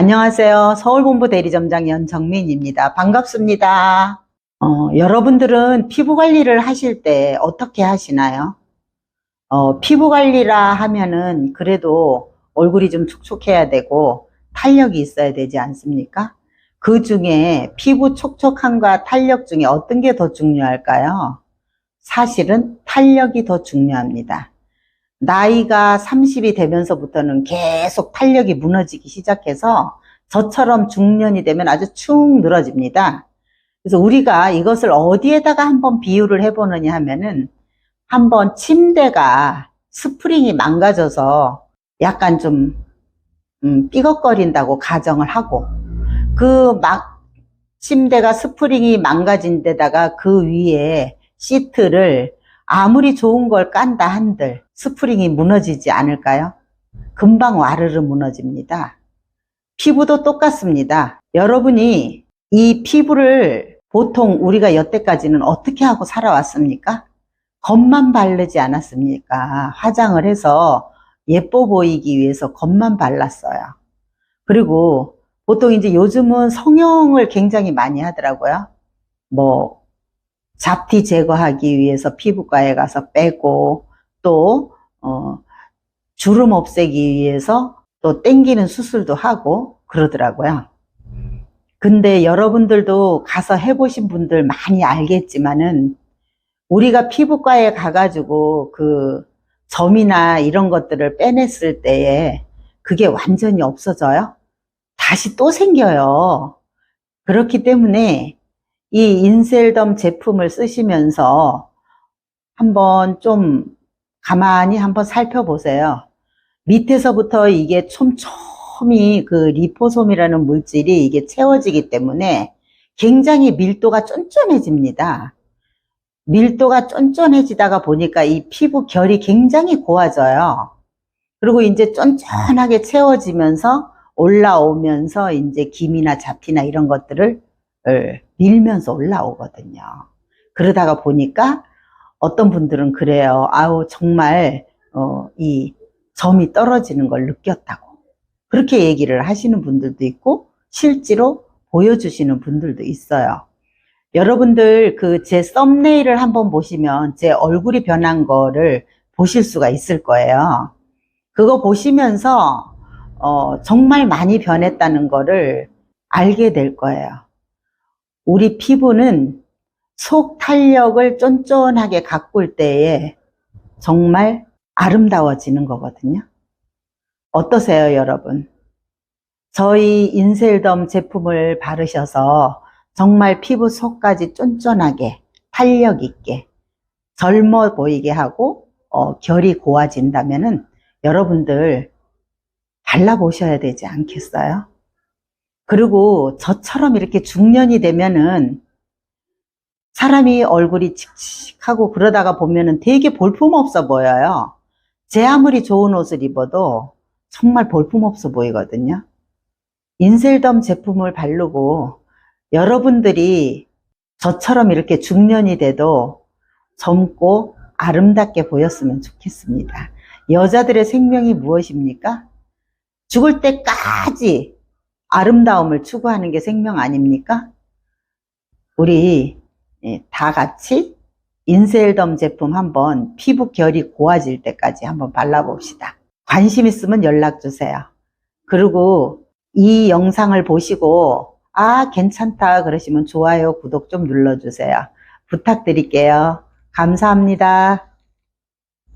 안녕하세요. 서울본부 대리점장 연정민입니다. 반갑습니다. 어, 여러분들은 피부 관리를 하실 때 어떻게 하시나요? 어, 피부 관리라 하면은 그래도 얼굴이 좀 촉촉해야 되고 탄력이 있어야 되지 않습니까? 그 중에 피부 촉촉함과 탄력 중에 어떤 게 더 중요할까요? 사실은 탄력이 더 중요합니다. 나이가 30이 되면서부터는 계속 탄력이 무너지기 시작해서 저처럼 중년이 되면 아주 축 늘어집니다. 그래서 우리가 이것을 어디에다가 한번 비유를 해보느냐 하면은 한번 침대가 스프링이 망가져서 약간 좀 음, 삐걱거린다고 가정을 하고 그 막 침대가 스프링이 망가진 데다가 그 위에 시트를 아무리 좋은 걸 깐다 한들 스프링이 무너지지 않을까요? 금방 와르르 무너집니다. 피부도 똑같습니다. 여러분이 이 피부를 보통 우리가 여태까지는 어떻게 하고 살아왔습니까? 겉만 바르지 않았습니까? 화장을 해서 예뻐 보이기 위해서 겉만 발랐어요. 그리고 보통 이제 요즘은 성형을 굉장히 많이 하더라고요. 뭐, 잡티 제거하기 위해서 피부과에 가서 빼고, 또, 어, 주름 없애기 위해서 또 땡기는 수술도 하고 그러더라고요. 근데 여러분들도 가서 해보신 분들 많이 알겠지만은 우리가 피부과에 가가지고 그 점이나 이런 것들을 빼냈을 때에 그게 완전히 없어져요? 다시 또 생겨요. 그렇기 때문에 이 인셀덤 제품을 쓰시면서 한번 좀 가만히 한번 살펴보세요. 밑에서부터 이게 촘촘히 그 리포솜이라는 물질이 이게 채워지기 때문에 굉장히 밀도가 쫀쫀해집니다. 밀도가 쫀쫀해지다가 보니까 이 피부 결이 굉장히 고와져요. 그리고 이제 쫀쫀하게 채워지면서 올라오면서 이제 김이나 잡티나 이런 것들을 을 밀면서 올라오거든요. 그러다가 보니까 어떤 분들은 그래요. 아우, 정말, 어, 이 점이 떨어지는 걸 느꼈다고. 그렇게 얘기를 하시는 분들도 있고, 실제로 보여주시는 분들도 있어요. 여러분들 그 제 썸네일을 한번 보시면 제 얼굴이 변한 거를 보실 수가 있을 거예요. 그거 보시면서, 어, 정말 많이 변했다는 거를 알게 될 거예요. 우리 피부는 속 탄력을 쫀쫀하게 가꿀 때에 정말 아름다워지는 거거든요. 어떠세요, 여러분? 저희 인셀덤 제품을 바르셔서 정말 피부 속까지 쫀쫀하게 탄력 있게 젊어 보이게 하고 어, 결이 고와진다면은 여러분들 발라보셔야 되지 않겠어요? 그리고 저처럼 이렇게 중년이 되면은 사람이 얼굴이 칙칙하고 그러다가 보면은 되게 볼품없어 보여요. 제 아무리 좋은 옷을 입어도 정말 볼품없어 보이거든요. 인셀덤 제품을 바르고 여러분들이 저처럼 이렇게 중년이 돼도 젊고 아름답게 보였으면 좋겠습니다. 여자들의 생명이 무엇입니까? 죽을 때까지 아름다움을 추구하는 게 생명 아닙니까? 우리 예, 다 같이 인셀덤 제품 한번 피부 결이 고와질 때까지 한번 발라봅시다. 관심 있으면 연락 주세요. 그리고 이 영상을 보시고 아 괜찮다 그러시면 좋아요 구독 좀 눌러주세요. 부탁드릴게요. 감사합니다.